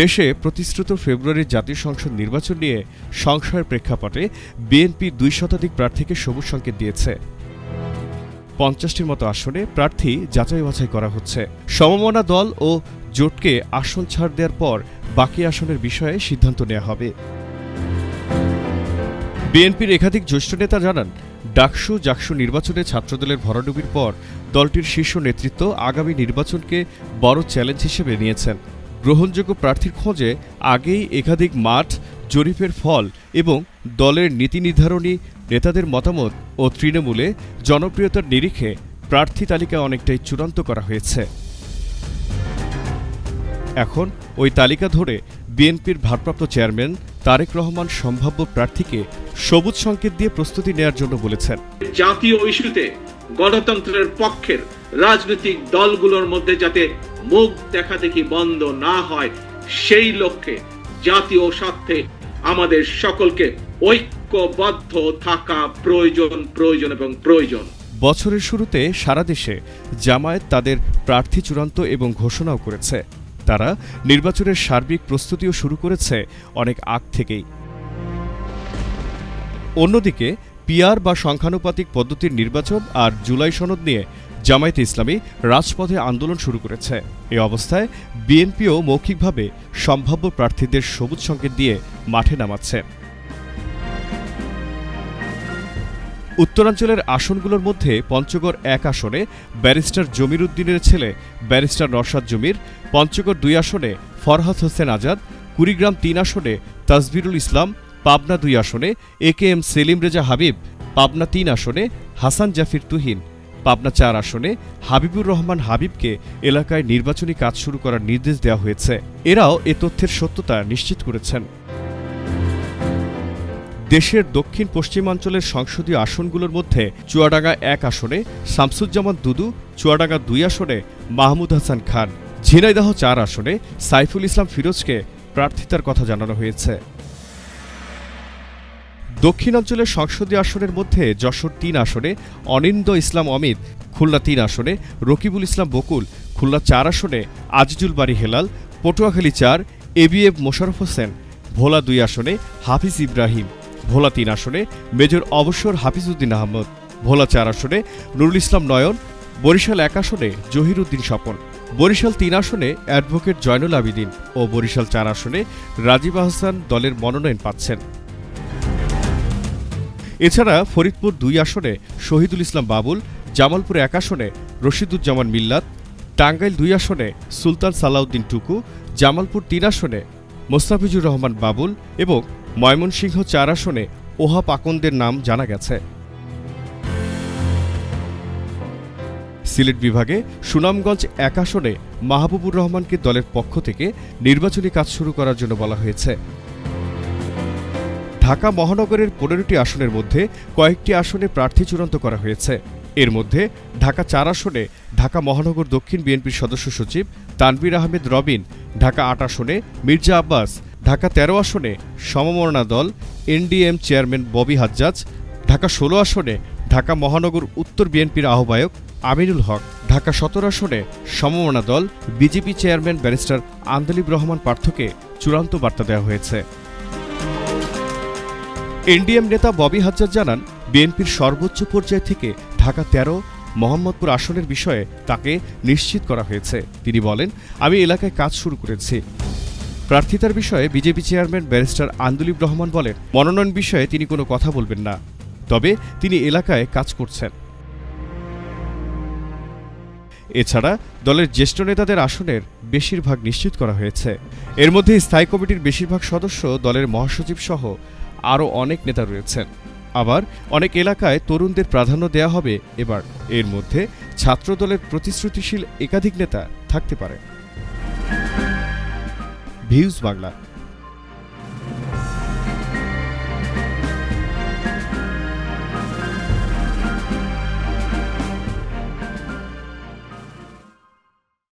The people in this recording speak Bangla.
দেশে প্রতিশ্রুত ফেব্রুয়ারির জাতীয় সংসদ নির্বাচন নিয়ে সংশয়ের প্রেক্ষাপটে বিএনপি দুই শতাধিক প্রার্থীকে সবুজ সংকেত দিয়েছে। পঞ্চাশটির মতো আসনে প্রার্থী যাচাই বাছাই করা হচ্ছে। সমমনা দল ও জোটকে আসন ছাড় দেওয়ার পর বাকি আসনের বিষয়ে সিদ্ধান্ত নেওয়া হবে। বিএনপির একাধিক জ্যেষ্ঠ নেতা জানান, ডাকসু জাকসু নির্বাচনে ছাত্রদলের ভরাডুবির পর দলটির শীর্ষ নেতৃত্ব আগামী নির্বাচনকে বড় চ্যালেঞ্জ হিসেবে নিয়েছেন। গ্রহণযোগ্য প্রার্থীর খোঁজে আগেই একাধিক মাঠ, জরিপের ফল এবং দলের নীতি নির্ধারণী নেতাদের মতামত ও তৃণমূলে জনপ্রিয়তার নিরিখে প্রার্থী তালিকা অনেকটাই চূড়ান্ত করা হয়েছে। এখন ওই তালিকা ধরে বিএনপির ভারপ্রাপ্ত চেয়ারম্যান তারেক রহমান সম্ভাব্য প্রার্থীকে সবুজ সংকেত দিয়ে প্রস্তুতি নেয়ার জন্য বলেছেন। জাতীয় ইস্যুতে গণতন্ত্রের পক্ষের রাজনৈতিক দলগুলোর মধ্যে যাতে মুখ দেখা দেখি বন্ধ না হয়, সেই লক্ষ্যে জাতীয় স্বার্থে আমাদের সকলকে ঐক্যবদ্ধ থাকা প্রয়োজন প্রয়োজন এবং প্রয়োজন। বছরের শুরুতে সারা দেশে জামায়াত তাদের প্রার্থী চূড়ান্ত এবং ঘোষণাও করেছে। তারা নির্বাচনের সার্বিক প্রস্তুতিও শুরু করেছে অনেক আগ থেকেই। অন্যদিকে পিয়ার বা সংখ্যানুপাতিক পদ্ধতির নির্বাচন আর জুলাই সনদ নিয়ে জামায়াতে ইসলামী রাজপথে আন্দোলন শুরু করেছে। এ অবস্থায় বিএনপিও মৌখিকভাবে সম্ভাব্য প্রার্থীদের সবুজ সংকেত দিয়ে মাঠে নামাচ্ছে। উত্তরাঞ্চলের আসনগুলোর মধ্যে পঞ্চগড় এক আসনে ব্যারিস্টার জমির উদ্দিনের ছেলে ব্যারিস্টার নরসাদ জমির, পঞ্চগড় দুই আসনে ফরহাদ হোসেন আজাদ, কুড়িগ্রাম তিন আসনে তাজবিরুল ইসলাম, পাবনা দুই আসনে A K M Selim Reza Habib, Pabna তিন আসনে হাসান জাফির তুহিন। পাবনা চার আসনে হাবিবুর রহমান হাবিবকে এলাকায় নির্বাচনী কাজ শুরু করার নির্দেশ দেওয়া হয়েছে। এরাও এ তথ্যের সত্যতা নিশ্চিত করেছেন। দেশের দক্ষিণ পশ্চিমাঞ্চলের সংসদীয় আসনগুলোর মধ্যে চুয়াডাঙ্গা এক আসনে শামসুজ্জামান দুদু, চুয়াডাঙ্গা দুই আসনে মাহমুদ হাসান খান। ঝিনাইদাহ চার আসনে সাইফুল ইসলাম ফিরোজকে প্রার্থিতার কথা জানানো হয়েছে। দক্ষিণাঞ্চলের সংসদীয় আসনের মধ্যে যশোর তিন আসনে অনিন্দ ইসলাম অমিত খুলনা তিন আসনে, রকিবুল ইসলাম বকুল খুলনা চার আসনে, আজিজুল বাড়ি হেলাল, পটুয়াখালী চার, এবিএফ মোশারফ হোসেন ভোলা দুই আসনে, হাফিজ ইব্রাহিম ভোলা তিন আসনে, মেজর অবসর হাফিজউদ্দিন আহমদ ভোলা চার আসনে, নুরুল ইসলাম নয়ন বরিশাল এক আসনে, জহিরুদ্দিন স্বপন বরিশাল তিন আসনে, অ্যাডভোকেট জয়নুল আবিদিন ও বরিশাল চার আসনে, রাজীব আহসান দলের মনোনয়ন পাচ্ছেন। এছাড়া ফরিদপুর দুই আসনে শহীদুল ইসলাম বাবুল, জামালপুর এক আসনে রশিদুজ্জামান মিল্লাত, টাঙ্গাইল দুই আসনে সুলতান সালাউদ্দিন টুকু, জামালপুর তিন আসনে মোস্তাফিজুর রহমান বাবুল এবং ময়মনসিংহ চার আসনে ওহা পাকনদের নাম জানা গেছে। সিলেট বিভাগে সুনামগঞ্জ এক আসনে মাহবুবুর রহমানকে দলের পক্ষ থেকে নির্বাচনী কাজ শুরু করার জন্য বলা হয়েছে। ঢাকা মহানগরের পনেরোটি আসনের মধ্যে কয়েকটি আসনে প্রার্থী চূড়ান্ত করা হয়েছে। এর মধ্যে ঢাকা চার আসনে ঢাকা মহানগর দক্ষিণ বিএনপির সদস্য সচিব তানভীর আহমেদ রবিন, ঢাকা আট আসনে মির্জা আব্বাস, ঢাকা তেরো আসনে সমমরণা দল, এনডিএম চেয়ারম্যান ববি হাজ্জাজ, ঢাকা ষোলো আসনে ঢাকা মহানগর উত্তর বিএনপির আহ্বায়ক আমিনুল হক, ঢাকা সতেরো আসনে সমমনা দল, BJP chairman barrister Andaleeb Rahman পার্থকে চূড়ান্ত বার্তা দেওয়া হয়েছে। এনডিএম নেতা ববি হাজ্জাজ জানান, বিএনপির সর্বোচ্চ পর্যায় থেকে ঢাকা তেরো, মোহাম্মদপুর আসনের বিষয়ে তাকে নিশ্চিত করা হয়েছে। তিনি বলেন, আমি এলাকায় কাজ শুরু করেছি। প্রার্থিতার বিষয়ে BJP chairman barrister Andaleeb Rahman বলেন, মনোনয়ন বিষয়ে তিনি কোনো কথা বলবেন না, তবে তিনি এলাকায় কাজ করছেন। এছাড়া, দলের জ্যেষ্ঠ নেতাদের আসনের বেশিরভাগ নিশ্চিত করা হয়েছে। এর মধ্যে স্থায়ী কমিটির বেশিরভাগ সদস্য দলের মহাসচিব সহ আরও অনেক নেতা রয়েছেন। আবার অনেক এলাকায় তরুণদের প্রাধান্য দেয়া হবে। এবার এর মধ্যে ছাত্রদলের প্রতিশ্রুতিশীল একাধিক নেতা থাকতে পারে। ভিউজ বাংলা।